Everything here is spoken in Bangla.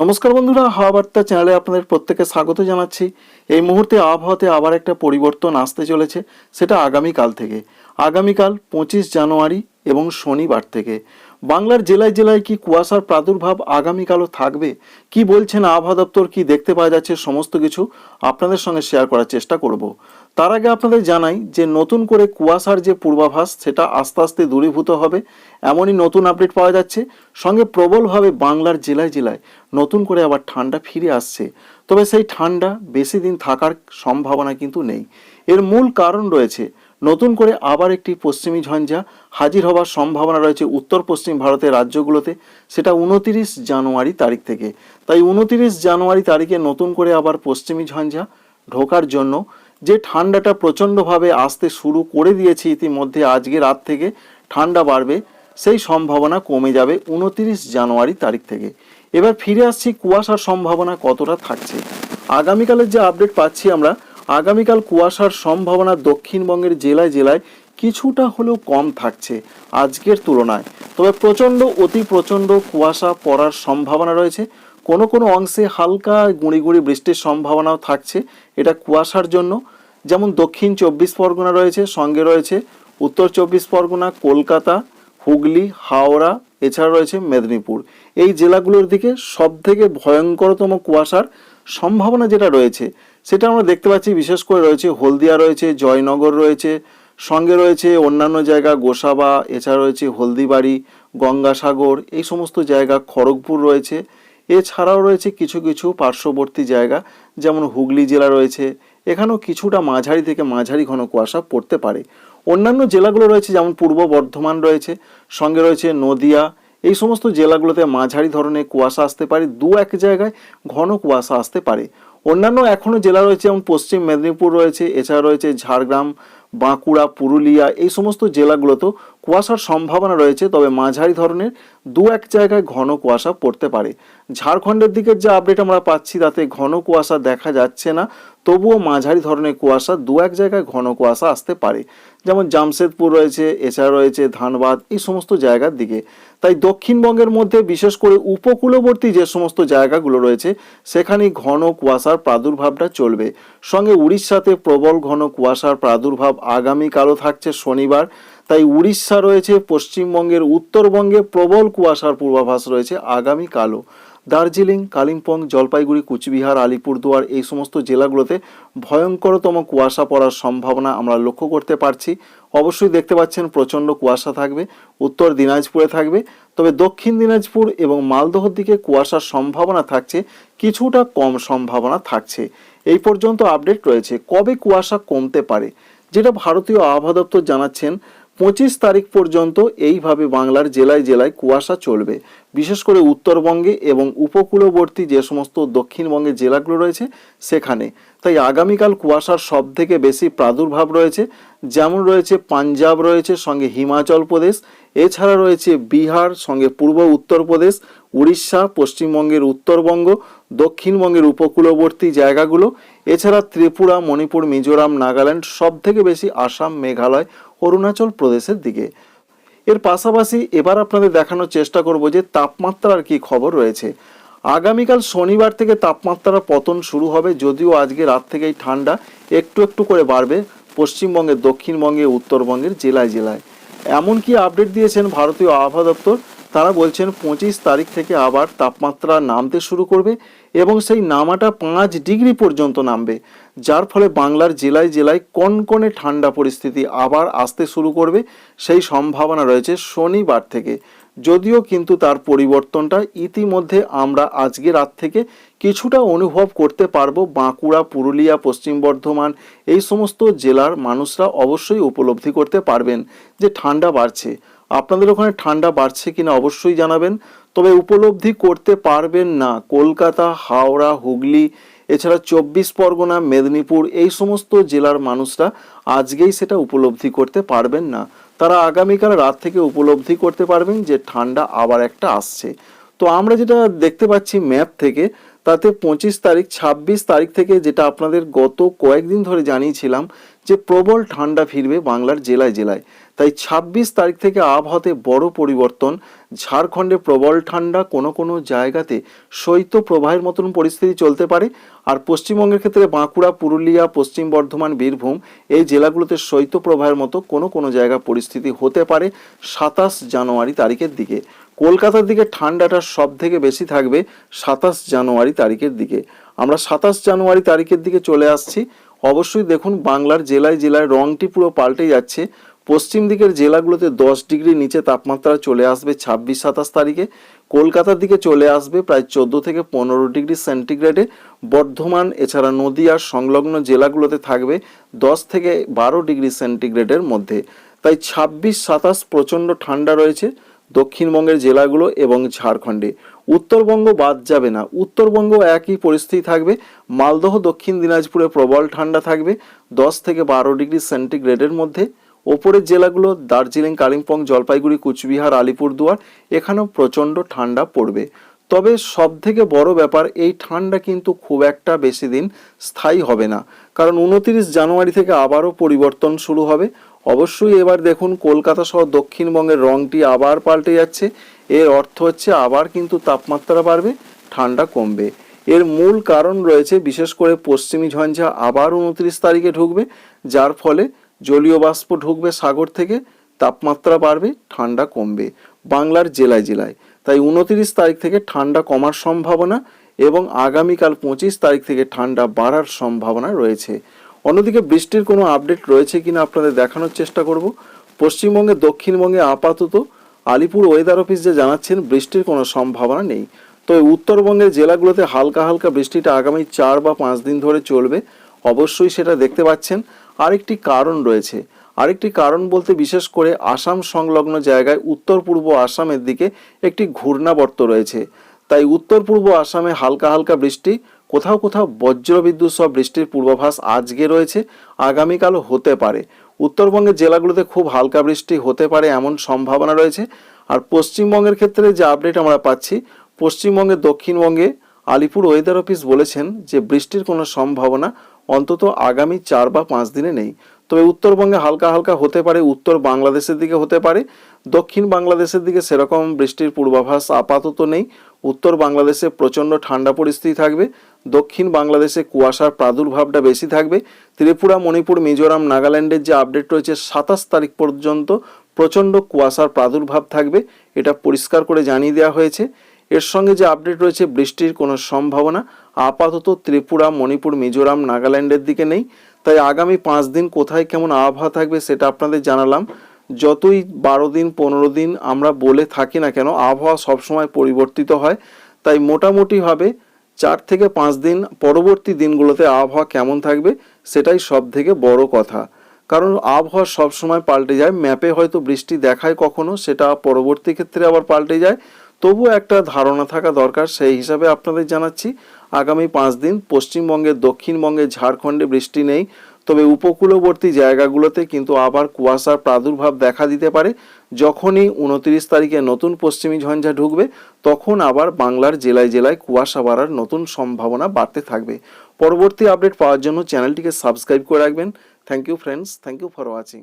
নমস্কার বন্ধুরা, হাওয়া বার্তা চ্যানেলে আপনাদের প্রত্যেকে স্বাগত জানাচ্ছি। এই মুহূর্তে আবহাওয়াতে আবার একটা পরিবর্তন আসতে চলেছে, সেটা আগামীকাল থেকে। আগামীকাল পঁচিশ জানুয়ারি এবং শনিবার থেকে। বাংলার জেলায় জেলায় কি কুয়াশার প্রাদুর্ভাব আগামীকালও থাকবে? কি বলছেন আবহাওয়া দপ্তর? কি দেখতে পাওয়া যাচ্ছে? সমস্ত কিছু আপনাদের সঙ্গে শেয়ার করার চেষ্টা করব। তার আগে আপনাদের জানাই যে নতুন করে কুয়াশার যে পূর্বাভাস, সেটা আস্তে আস্তে দূরীভূত হবে। এমনই নতুন আপডেট পাওয়া যাচ্ছে। সঙ্গে প্রবলভাবে বাংলার জেলায় জেলায় নতুন করে আবার ঠান্ডা ফিরে আসছে। তবে সেই ঠান্ডা বেশি দিন থাকার সম্ভাবনা কিন্তু নেই। এর মূল কারণ রয়েছে নতুন করে আবার একটি পশ্চিমী ঝঞ্ঝা হাজির হওয়ার সম্ভাবনা রয়েছে উত্তর পশ্চিম ভারতের রাজ্যগুলোতে, সেটা উনতিরিশ জানুয়ারি তারিখ থেকে। তাই উনতিরিশ জানুয়ারি তারিখে নতুন করে আবার পশ্চিমী ঝঞ্ঝা ঢোকার জন্য যে ঠান্ডাটা প্রচণ্ডভাবে আসতে শুরু করে দিয়েছে ইতিমধ্যে, আজকে রাত থেকে ঠান্ডা বাড়বে, সেই সম্ভাবনা কমে যাবে উনতিরিশ জানুয়ারি তারিখ থেকে। এবার ফিরে আসছি কুয়াশার সম্ভাবনা কতটা থাকছে। আগামীকালের যে আপডেট পাচ্ছি আমরা, আগামীকাল কুয়াশার সম্ভাবনা দক্ষিণবঙ্গের জেলায় জেলায় কিছুটা হলেও কম থাকছে আজকের তুলনায়। তবে প্রচণ্ড, অতি প্রচণ্ড কুয়াশা পড়ার সম্ভাবনা রয়েছে। কোনো কোনো অংশে হালকা গুঁড়ি গুঁড়ি বৃষ্টির সম্ভাবনাও থাকছে এটা কুয়াশার জন্য। যেমন দক্ষিণ চব্বিশ পরগনা রয়েছে, সঙ্গে রয়েছে উত্তর চব্বিশ পরগনা, কলকাতা, হুগলি, হাওড়া, এছাড়া রয়েছে মেদিনীপুর। এই জেলাগুলোর দিকে সব থেকে ভয়ঙ্করতম কুয়াশার সম্ভাবনা যেটা রয়েছে, সেটা আমরা দেখতে পাচ্ছি বিশেষ করে রয়েছে হলদিয়া রয়েছে, জয়নগর রয়েছে সঙ্গে রয়েছে অন্যান্য জায়গা গোসাবা, এছাড়া রয়েছে হলদিবাড়ি, গঙ্গাসাগর, এই সমস্ত জায়গা খড়গপুর রয়েছে। এছাড়াও রয়েছে কিছু কিছু পার্শ্ববর্তী জায়গা, যেমন হুগলি জেলা রয়েছে। এখানেও কিছুটা মাঝারি থেকে মাঝারি ঘন কুয়াশা পড়তে পারে। অন্যান্য জেলাগুলো রয়েছে, যেমন পূর্ব বর্ধমান রয়েছে, সঙ্গে রয়েছে নদিয়া। এই সমস্ত জেলাগুলোতে মাঝারি ধরনের কুয়াশা আসতে পারে, দু এক জায়গায় ঘন কুয়াশা আসতে পারে। অন্যান্য এখনও জেলা রয়েছে, যেমন পশ্চিম মেদিনীপুর রয়েছে, এছাড়া রয়েছে ঝাড়গ্রাম বাঁকুড়া পুরুলিয়া এই সমস্ত জেলাগুলোতেও কুয়াশার সম্ভাবনা রয়েছে, তবে মাঝারি ধরনের দু এক জায়গায় ঘন কুয়াশা পড়তে পারে। ঝাড়খণ্ডের দিকের যে আপডেট আমরা পাচ্ছি, তাতে ঘন কুয়াশা দেখা যাচ্ছে না, তবুও মাঝারি ধরনের কুয়াশা দু এক জায়গায় ঘন কুয়াশা আসতে পারে। যেমন জামশেদপুর রয়েছে, এছাড়া রয়েছে ধানবাদ, এই সমস্ত জায়গার দিকে। তাই দক্ষিণবঙ্গের মধ্যে বিশেষ করে উপকূলবর্তী যে সমস্ত জায়গাগুলো রয়েছে, সেখানে ঘন কুয়াশার প্রাদুর্ভাবটা চলবে। সঙ্গে উড়িষ্যাতে প্রবল ঘন কুয়াশার প্রাদুর্ভাব আগামীকালও থাকছে শনিবার। তাই উড়িষ্যা রয়েছে, পশ্চিমবঙ্গের উত্তরবঙ্গে প্রবল কুয়াশার পূর্বাভাস রয়েছে আগামীকালও। দার্জিলিং, কালিম্পং, জলপাইগুড়ি, কুচবিহার, আলিপুরদুয়ার এই সমস্ত জেলাগুলোতে ভয়ঙ্করতম কুয়াশা পড়ার সম্ভাবনা আমরা লক্ষ্য করতে পারছি। অবশ্যই দেখতে পাচ্ছেন প্রচণ্ড কুয়াশা থাকবে, উত্তর দিনাজপুরে থাকবে। তবে দক্ষিণ দিনাজপুর এবং মালদহর দিকে কুয়াশার সম্ভাবনা থাকছে, কিছুটা কম সম্ভাবনা থাকছে। এই পর্যন্ত আপডেট রয়েছে, কবে কুয়াশা কমতে পারে, যেটা ভারতীয় আবহাওয়া দপ্তর জানাচ্ছেন পঁচিশ তারিখ পর্যন্ত এইভাবে বাংলার জেলায় জেলায় কুয়াশা চলবে। বিশেষ করে উত্তরবঙ্গে এবং উপকূলবর্তী যে সমস্ত দক্ষিণবঙ্গে জেলাগুলো রয়েছে, সেখানে। তাই আগামীকাল কুয়াশার সব থেকে বেশি প্রাদুর্ভাব রয়েছে। যেমন রয়েছে পাঞ্জাব, রয়েছে সঙ্গে হিমাচল প্রদেশ। এছাড়া রয়েছে বিহার, সঙ্গে পূর্ব উত্তরপ্রদেশ উড়িষ্যা, পশ্চিমবঙ্গের উত্তরবঙ্গ, দক্ষিণবঙ্গের উপকূলবর্তী জায়গাগুলো। এছাড়া ত্রিপুরা, মণিপুর, মিজোরাম, নাগাল্যান্ড সব থেকে বেশি আসাম, মেঘালয় অরুণাচল প্রদেশের দিকে। এর পাশাপাশি এবার আপনাদের দেখানোর চেষ্টা করব যে তাপমাত্রার কি খবর রয়েছে। আগামীকাল শনিবার থেকে তাপমাত্রার পতন শুরু হবে, যদিও আজকে রাত থেকেই ঠান্ডা একটু একটু করে বাড়বে পশ্চিমবঙ্গের দক্ষিণবঙ্গে উত্তরবঙ্গের জেলায় জেলায়। এমনকি আপডেট দিয়েছেন ভারতীয় আবহাওয়া দপ্তর, তারা বলছেন পঁচিশ তারিখ থেকে আবার তাপমাত্রা নামতে শুরু করবে। এবং সেই নামাটা পাঁচ ডিগ্রি পর্যন্ত নামবে, যার ফলে বাংলার জেলায় জেলায় কনকনে ঠান্ডা পরিস্থিতি আবার আসতে শুরু করবে, সেই সম্ভাবনা রয়েছে শনিবার থেকে। যদিও কিন্তু তার পরিবর্তনটা ইতিমধ্যে আমরা আজকে রাত থেকে কিছুটা অনুভব করতে পারব বাঁকুড়া, পুরুলিয়া, পশ্চিম বর্ধমান, এই সমস্ত জেলার মানুষরা অবশ্যই উপলব্ধি করতে পারবেন যে ঠান্ডা বাড়ছে। আপনাদের ওখানে ঠান্ডা বাড়ছে কিনা অবশ্যই জানাবেন, তবে উপলব্ধি করতে পারবেন না। কলকাতা, হাওড়া, হুগলি, এছাড়া চব্বিশ পরগনা, মেদিনীপুর, এই সমস্ত জেলার মানুষরা আজকেই সেটা উপলব্ধি করতে পারবেন না। তারা আগামীকাল রাত থেকে উপলব্ধি করতে পারবেন যে ঠান্ডা আবার একটা আসছে। তো আমরা যেটা দেখতে পাচ্ছি ম্যাপ থেকে তাতে পঁচিশ তারিখ, ছাব্বিশ তারিখ থেকে যেটা আপনাদের গত কয়েকদিন ধরে জানিয়েছিলাম যে প্রবল ঠান্ডা ফিরবে বাংলার জেলায় জেলায়। তাই ছাব্বিশ তারিখ থেকে আবহাওয়াতে বড় পরিবর্তন। ঝাড়খণ্ডে প্রবল ঠান্ডা কোনো কোনো জায়গাতে শৈত্য প্রবাহের মতন পরিস্থিতি চলতে পারে। আর পশ্চিমবঙ্গের ক্ষেত্রে বাঁকুড়া, পুরুলিয়া, পশ্চিম বর্ধমান, বীরভূম এই জেলাগুলোতে শৈত্য প্রবাহের মতো কোনো কোনো জায়গা পরিস্থিতি হতে পারে সাতাশ জানুয়ারি তারিখের দিকে। কলকাতার দিকে ঠান্ডাটা সব থেকে বেশি থাকবে সাতাশ জানুয়ারি তারিখের দিকে। আমরা সাতাশ জানুয়ারি তারিখের দিকে চলে আসছি। অবশ্যই দেখুন বাংলার জেলায় জেলায় রংটি পুরো পাল্টে যাচ্ছে। পশ্চিম দিকের জেলাগুলোতে দশ ডিগ্রি নিচে তাপমাত্রা চলে আসবে ছাব্বিশ সাতাশ তারিখে। কলকাতার দিকে চলে আসবে প্রায় চোদ্দ থেকে পনেরো ডিগ্রি সেন্টিগ্রেডে। বর্ধমান, এছাড়া নদীয়ার সংলগ্ন জেলাগুলোতে থাকবে দশ থেকে বারো ডিগ্রি সেন্টিগ্রেডের মধ্যে। তাই ছাব্বিশ সাতাশ প্রচণ্ড ঠান্ডা রয়েছে। দক্ষিণবঙ্গের জেলাগুলো এবং ঝাড়খণ্ডে। উত্তরবঙ্গ বাদ যাবে না। উত্তরবঙ্গ একই পরিস্থিতি থাকবে। মালদহ, দক্ষিণ দিনাজপুরে প্রবল ঠান্ডা থাকবে। দশ থেকে বারো ডিগ্রি সেন্টিগ্রেডের মধ্যে। ওপরের জেলাগুলো দার্জিলিং, কালিম্পং, জলপাইগুড়ি, কুচবিহার, আলিপুরদুয়ার, এখানেও প্রচণ্ড ঠান্ডা পড়বে। তবে সব থেকে বড় ব্যাপার, এই ঠান্ডা কিন্তু খুব একটা বেশি দিন স্থায়ী হবে না। কারণ উনতিরিশ জানুয়ারি থেকে আবারও পরিবর্তন শুরু হবে। অবশ্যই এবার দেখুন কলকাতা সহ দক্ষিণবঙ্গের রংটি আবার পাল্টে যাচ্ছে। এর অর্থ হচ্ছে আবার কিন্তু তাপমাত্রা বাড়বে, ঠান্ডা কমবে। এর মূল কারণ রয়েছে বিশেষ করে পশ্চিমী ঝঞ্ঝা আবার উনত্রিশ তারিখে ঢুকবে, যার ফলে জলীয় বাষ্প ঢুকবে সাগর থেকে, তাপমাত্রা বাড়বে, ঠান্ডা কমবে বাংলার জেলায় জেলায়। তাই উনত্রিশ তারিখ থেকে ঠান্ডা কমার সম্ভাবনা এবং আগামীকাল পঁচিশ তারিখ থেকে ঠান্ডা বাড়ার সম্ভাবনা রয়েছে। অন্যদিকে বৃষ্টির কোনো আপডেট রয়েছে কিনা আপনাদের দেখানোর চেষ্টা করব। পশ্চিমবঙ্গে, দক্ষিণবঙ্গে আপাতত, আলিপুর ওয়েদার অফিস যে জানাচ্ছেন, বৃষ্টির কোনো সম্ভাবনা নেই। তবে উত্তরবঙ্গের জেলাগুলোতে হালকা হালকা বৃষ্টিটা আগামী চার বা পাঁচ দিন ধরে চলবে। অবশ্যই সেটা দেখতে পাচ্ছেন। আরেকটি কারণ রয়েছে। আরেকটি কারণ বলতে বিশেষ করে আসাম সংলগ্ন জায়গায় উত্তর পূর্ব আসামের দিকে একটি ঘূর্ণাবর্ত রয়েছে। তাই উত্তর পূর্ব আসামে হালকা হালকা বৃষ্টি কোথাও কোথাও বজ্রবিদ্যুৎ সহ বৃষ্টির পূর্বাভাস আজকে রয়েছে, আগামীকালও হতে পারে। উত্তরবঙ্গের জেলাগুলোতে খুব হালকা বৃষ্টি হতে পারে এমন সম্ভাবনা রয়েছে। আর পশ্চিমবঙ্গের ক্ষেত্রে যে আপডেট আমরা পাচ্ছি, পশ্চিমবঙ্গের দক্ষিণবঙ্গে আলিপুর ওয়েদার অফিস বলেছেন যে বৃষ্টির কোনো সম্ভাবনা অন্তত আগামী চার বা পাঁচ দিনে নেই। তবে উত্তরবঙ্গে হালকা হালকা হতে পারে, উত্তর বাংলাদেশের দিকে হতে পারে, দক্ষিণ বাংলাদেশের দিকে সেরকম বৃষ্টির পূর্বাভাস আপাতত নেই। উত্তর বাংলাদেশে প্রচণ্ড ঠান্ডা পরিস্থিতি থাকবে, দক্ষিণ বাংলাদেশে কুয়াশার প্রাদুর্ভাবটা বেশি থাকবে, ত্রিপুরা, মণিপুর, মিজোরাম, নাগাল্যান্ডের যে আপডেট রয়েছে সাতাশ তারিখ পর্যন্ত প্রচণ্ড কুয়াশার প্রাদুর্ভাব থাকবে, এটা পরিষ্কার করে জানিয়ে দেওয়া হয়েছে। এর সঙ্গে যে আপডেট রয়েছে, বৃষ্টির কোনো সম্ভাবনা আপাতত ত্রিপুরা, মণিপুর, মিজোরাম, নাগাল্যান্ডের দিকে নেই। তাই আগামী পাঁচ দিন কোথায় কেমন আবহাওয়া থাকবে সেটা আপনাদের জানালাম। যতই বারো দিন, পনেরো দিন আমরা বলে থাকি না কেন, আবহাওয়া সবসময় পরিবর্তিত হয়। তাই মোটামুটিভাবে চার থেকে পাঁচ দিন পরবর্তী দিনগুলোতে আবহাওয়া কেমন থাকবে সেটাই সব থেকে বড় কথা। কারণ আবহাওয়া সবসময় পাল্টে যায়, ম্যাপে হয়তো বৃষ্টি দেখায় কখনো, সেটা পরবর্তী ক্ষেত্রে আবার পাল্টে যায়। তবুও একটা ধারণা থাকা দরকার, সেই হিসাবে আপনাদের জানাচ্ছি। আগামী পাঁচ দিন পশ্চিমবঙ্গে, দক্ষিণবঙ্গে ঝাড়খণ্ডে বৃষ্টি নেই। তবে উপকূলবর্তী জায়গাগুলোতে কিন্তু আবার কুয়াশার প্রাদুর্ভাব দেখা দিতে পারে। যখনই উনত্রিশ তারিখে নতুন পশ্চিমী ঝঞ্ঝা ঢুকবে, তখন আবার বাংলার জেলায় জেলায় কুয়াশা বাড়ার নতুন সম্ভাবনা বাড়তে থাকবে। পরবর্তী আপডেট পাওয়ার জন্য চ্যানেলটিকে সাবস্ক্রাইব করে রাখবেন। Thank you friends thank you for watching